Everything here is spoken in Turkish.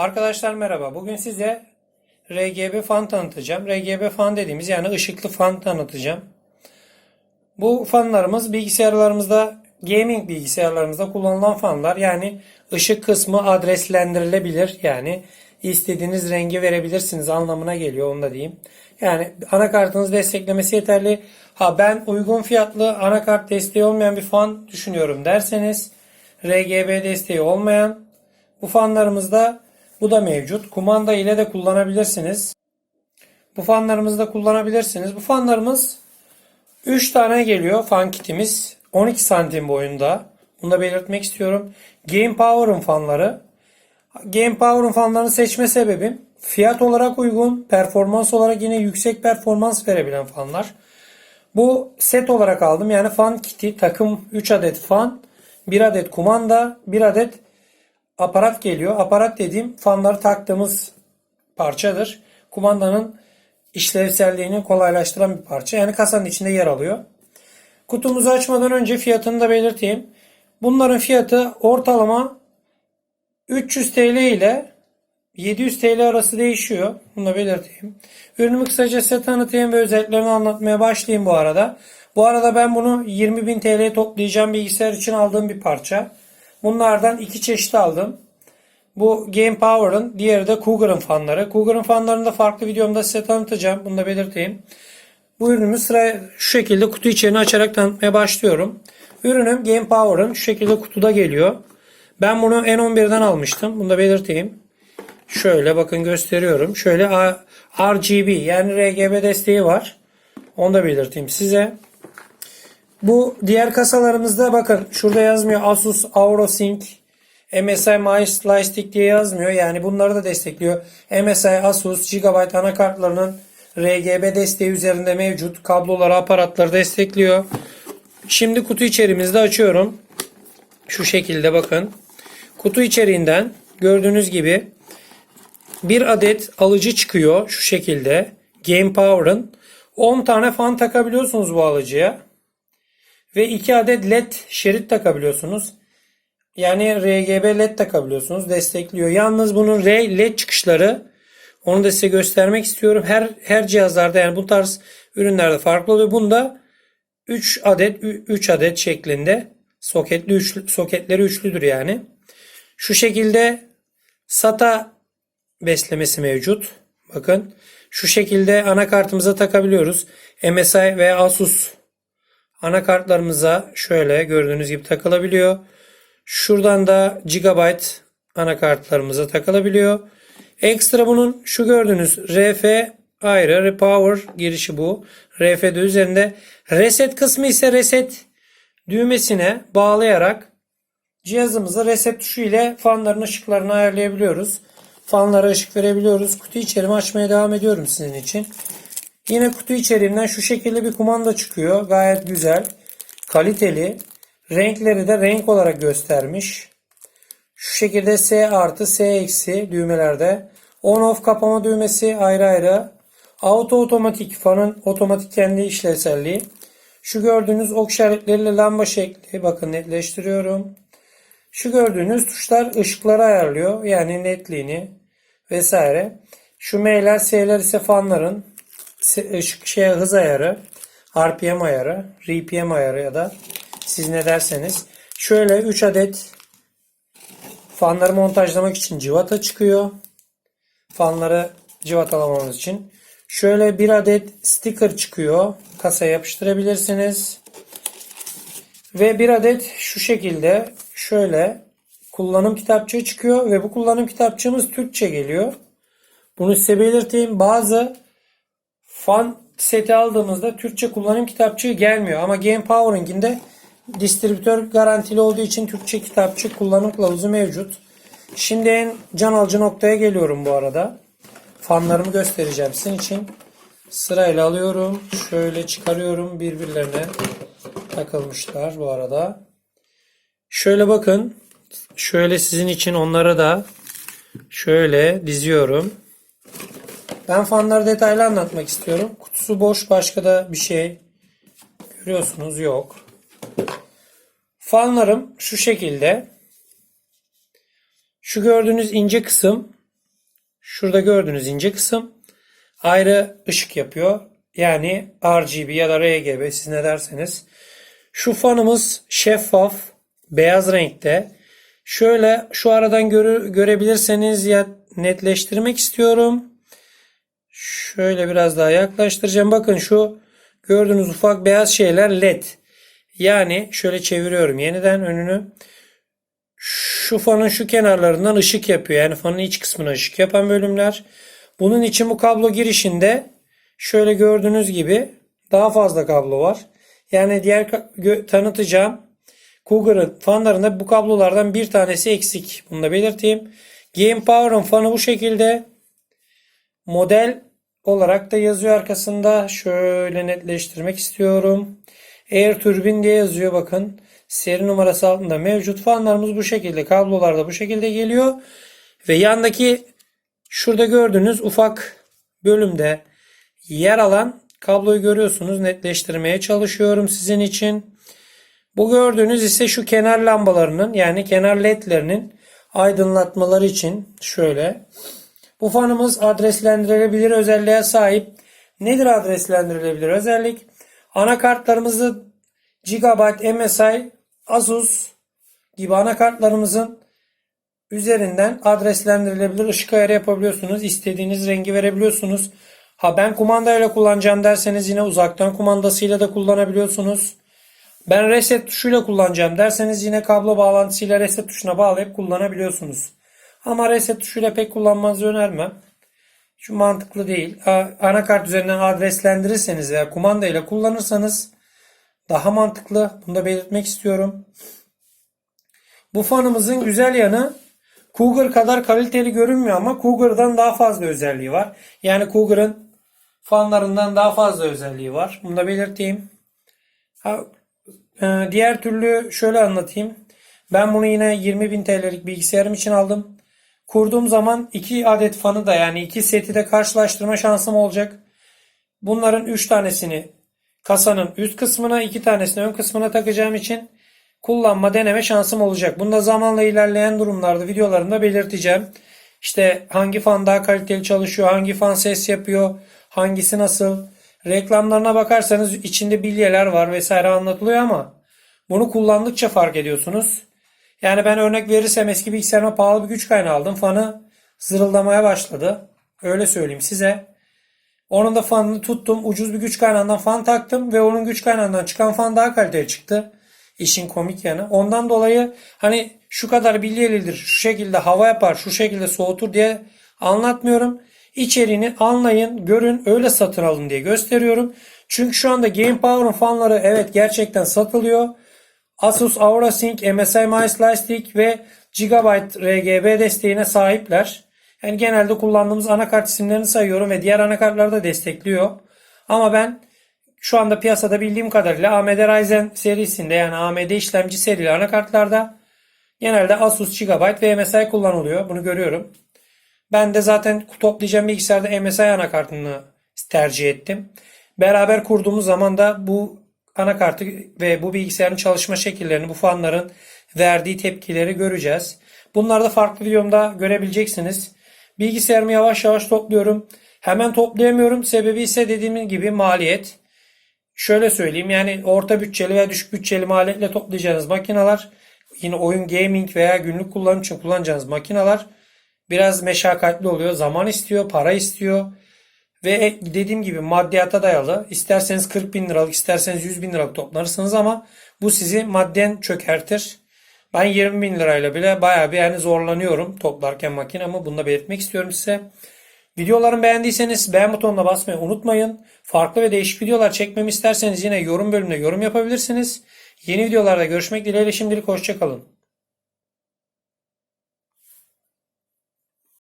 Arkadaşlar merhaba. Bugün size RGB fan tanıtacağım. RGB fan dediğimiz yani ışıklı fan tanıtacağım. Bu fanlarımız bilgisayarlarımızda, gaming bilgisayarlarımızda kullanılan fanlar. Yani ışık kısmı adreslendirilebilir. Yani istediğiniz rengi verebilirsiniz anlamına geliyor onu da diyeyim. Yani anakartınız desteklemesi yeterli. Ha ben uygun fiyatlı anakart desteği olmayan bir fan düşünüyorum derseniz RGB desteği olmayan bu fanlarımızda bu da mevcut. Kumanda ile de kullanabilirsiniz. Bu fanlarımızı da kullanabilirsiniz. Bu fanlarımız 3 tane geliyor fan kitimiz. 12 santim boyunda. Bunu da belirtmek istiyorum. Game Power'ın fanları. Game Power'ın fanlarını seçme sebebim fiyat olarak uygun, performans olarak yine yüksek performans verebilen fanlar. Bu set olarak aldım. Yani fan kiti takım 3 adet fan, 1 adet kumanda, 1 adet aparat geliyor. Aparat dediğim fanları taktığımız parçadır. Kumandanın işlevselliğini kolaylaştıran bir parça. Yani kasanın içinde yer alıyor. Kutumuzu açmadan önce fiyatını da belirteyim. Bunların fiyatı ortalama 300 TL ile 700 TL arası değişiyor. Bunu da belirteyim. Ürünümü kısaca size tanıtayım ve özelliklerini anlatmaya başlayayım bu arada. Bu arada ben bunu 20.000 TL'ye toplayacağım bilgisayar için aldığım bir parça. Bunlardan iki çeşit aldım. Bu Game Power'ın, diğeri de Cougar'ın fanları. Cougar'ın fanlarını da farklı videomda size tanıtacağım. Bunu da belirteyim. Bu ürünümü sıra şu şekilde kutu içeriğini açarak tanıtmaya başlıyorum. Ürünüm Game Power'ın şu şekilde kutuda geliyor. Ben bunu N11'den almıştım. Bunu da belirteyim. Şöyle bakın gösteriyorum. Şöyle RGB yani RGB desteği var. Onu da belirteyim size. Bu diğer kasalarımızda bakın şurada yazmıyor Asus AuroSync MSI Mice Lightstick diye yazmıyor. Yani bunları da destekliyor. MSI Asus Gigabyte anakartlarının RGB desteği üzerinde mevcut. Kabloları, aparatları destekliyor. Şimdi kutu içeriğimizde açıyorum. Şu şekilde bakın. Kutu içeriğinden gördüğünüz gibi bir adet alıcı çıkıyor şu şekilde. Game Power'ın 10 tane fan takabiliyorsunuz bu alıcıya. Ve 2 adet led şerit takabiliyorsunuz. Yani RGB led takabiliyorsunuz. Destekliyor. Yalnız bunun R led çıkışları onu da size göstermek istiyorum. Her her cihazlarda yani bu tarz ürünlerde farklı oluyor. Bunda 3 adet 3 adet şeklinde soketli üçlü, soketleri üçlüdür yani. Şu şekilde SATA beslemesi mevcut. Bakın şu şekilde anakartımıza takabiliyoruz. MSI ve Asus anakartlarımıza şöyle gördüğünüz gibi takılabiliyor. Şuradan da Gigabyte anakartlarımıza takılabiliyor. Ekstra bunun şu gördüğünüz RF ayrı Repower girişi bu. RF'de üzerinde reset kısmı ise reset düğmesine bağlayarak cihazımıza reset tuşu ile fanların ışıklarını ayarlayabiliyoruz. Fanlara ışık verebiliyoruz. Kutu içerimi açmaya devam ediyorum sizin için. Yine kutu içeriğinden şu şekilde bir kumanda çıkıyor. Gayet güzel. Kaliteli. Renkleri de renk olarak göstermiş. Şu şekilde S artı S eksi düğmelerde. On off kapama düğmesi ayrı ayrı. Auto otomatik fanın otomatik kendi işlevselliği. Şu gördüğünüz ok işaretleriyle lamba şekli. Bakın netleştiriyorum. Şu gördüğünüz tuşlar ışıkları ayarlıyor. Yani netliğini vesaire. Şu M'ler S'ler ise fanların ışık şey hız ayarı, RPM ayarı, RPM ayarı ya da siz ne derseniz. Şöyle 3 adet fanları montajlamak için civata çıkıyor. Fanları civatalamamız için. Şöyle bir adet sticker çıkıyor. Kasaya yapıştırabilirsiniz. Ve bir adet şu şekilde şöyle kullanım kitapçığı çıkıyor ve bu kullanım kitapçığımız Türkçe geliyor. Bunu size belirteyim. Bazı fan seti aldığımızda Türkçe kullanım kitapçığı gelmiyor. Ama Game Power'ınkinde distribütör garantili olduğu için Türkçe kitapçı kullanım kılavuzu mevcut. Şimdi en can alıcı noktaya geliyorum bu arada. Fanlarımı göstereceğim sizin için. Sırayla alıyorum. Şöyle çıkarıyorum. Birbirlerine takılmışlar bu arada. Şöyle bakın. Şöyle sizin için onları da şöyle diziyorum. Ben fanları detaylı anlatmak istiyorum. Kutusu boş başka da bir şey görüyorsunuz yok. Fanlarım şu şekilde. Şu gördüğünüz ince kısım Şurada gördüğünüz ince kısım ayrı ışık yapıyor. Yani RGB ya da RGB siz ne derseniz. Şu fanımız şeffaf, beyaz renkte. Şöyle şu aradan göre, görebilirseniz ya netleştirmek istiyorum. Şöyle biraz daha yaklaştıracağım. Bakın şu gördüğünüz ufak beyaz şeyler led. Yani şöyle çeviriyorum yeniden önünü. Şu fanın şu kenarlarından ışık yapıyor. Yani fanın iç kısmına ışık yapan bölümler. Bunun için bu kablo girişinde şöyle gördüğünüz gibi daha fazla kablo var. Yani diğer tanıtacağım Cougar'ın fanlarında bu kablolardan bir tanesi eksik. Bunu da belirteyim. Game Power'ın fanı bu şekilde. Model olarak da yazıyor arkasında. Şöyle netleştirmek istiyorum. Air Turbine diye yazıyor bakın. Seri numarası altında mevcut. Fanlarımız bu şekilde. Kablolar da bu şekilde geliyor. Ve yandaki şurada gördüğünüz ufak bölümde yer alan kabloyu görüyorsunuz. Netleştirmeye çalışıyorum sizin için. Bu gördüğünüz ise şu kenar lambalarının yani kenar ledlerinin aydınlatmaları için şöyle. Bu fanımız adreslendirilebilir özelliğe sahip. Nedir adreslendirilebilir özellik? Anakartlarımızı Gigabyte, MSI, Asus gibi anakartlarımızın üzerinden adreslendirilebilir ışık ayarı yapabiliyorsunuz. İstediğiniz rengi verebiliyorsunuz. Ha ben kumandayla kullanacağım derseniz yine uzaktan kumandasıyla da kullanabiliyorsunuz. Ben reset tuşuyla kullanacağım derseniz yine kablo bağlantısıyla reset tuşuna bağlayıp kullanabiliyorsunuz. Ama reset tuşuyla pek kullanmanızı önermem. Şu mantıklı değil. Anakart üzerinden adreslendirirseniz veya kumandayla kullanırsanız daha mantıklı. Bunu da belirtmek istiyorum. Bu fanımızın güzel yanı Cougar kadar kaliteli görünmüyor ama Cougar'dan daha fazla özelliği var. Yani Cougar'ın fanlarından daha fazla özelliği var. Bunu da belirteyim. Ha, e, diğer türlü şöyle anlatayım. Ben bunu yine 20.000 TL'lik bilgisayarım için aldım. Kurduğum zaman iki adet fanı da yani iki seti de karşılaştırma şansım olacak. Bunların 3 tanesini kasanın üst kısmına, iki tanesini ön kısmına takacağım için kullanma deneme şansım olacak. Bunda zamanla ilerleyen durumlarda videolarımda belirteceğim. İşte hangi fan daha kaliteli çalışıyor, hangi fan ses yapıyor, hangisi nasıl. Reklamlarına bakarsanız içinde bilyeler var vesaire anlatılıyor ama bunu kullandıkça fark ediyorsunuz. Yani ben örnek verirsem eski bilgisayarıma pahalı bir güç kaynağı aldım. Fanı zırıldamaya başladı. Öyle söyleyeyim size. Onun da fanını tuttum. Ucuz bir güç kaynağından fan taktım ve onun güç kaynağından çıkan fan daha kaliteli çıktı. İşin komik yanı. Ondan dolayı hani şu kadar bilyelidir, şu şekilde hava yapar, şu şekilde soğutur diye anlatmıyorum. İçeriğini anlayın, görün, öyle satın alın diye gösteriyorum. Çünkü şu anda Game Power'ın fanları evet gerçekten satılıyor. Asus AuraSync, MSI MySliceStick ve Gigabyte RGB desteğine sahipler. Yani genelde kullandığımız anakart isimlerini sayıyorum ve diğer anakartları da destekliyor. Ama ben şu anda piyasada bildiğim kadarıyla AMD Ryzen serisinde yani AMD işlemci serili anakartlarda genelde Asus, Gigabyte ve MSI kullanılıyor. Bunu görüyorum. Ben de zaten toplayacağım bilgisayarda MSI anakartını tercih ettim. Beraber kurduğumuz zaman da bu anakartı ve bu bilgisayarın çalışma şekillerini, bu fanların verdiği tepkileri göreceğiz. Bunları da farklı videomda görebileceksiniz. Bilgisayarımı yavaş yavaş topluyorum. Hemen toplayamıyorum. Sebebi ise dediğim gibi maliyet. Şöyle söyleyeyim yani orta bütçeli veya düşük bütçeli maliyetle toplayacağınız makineler yine oyun gaming veya günlük kullanım için kullanacağınız makineler biraz meşakkatli oluyor. Zaman istiyor, para istiyor. Ve dediğim gibi maddiyata dayalı. İsterseniz 40 bin liralık, isterseniz 100 bin liralık toplanırsınız ama bu sizi madden çökertir. Ben 20 bin lirayla bile bayağı bir yani zorlanıyorum toplarken makinemi. Bunu da belirtmek istiyorum size. Videolarımı beğendiyseniz beğen butonuna basmayı unutmayın. Farklı ve değişik videolar çekmemi isterseniz yine yorum bölümünde yorum yapabilirsiniz. Yeni videolarda görüşmek dileğiyle şimdilik hoşçakalın.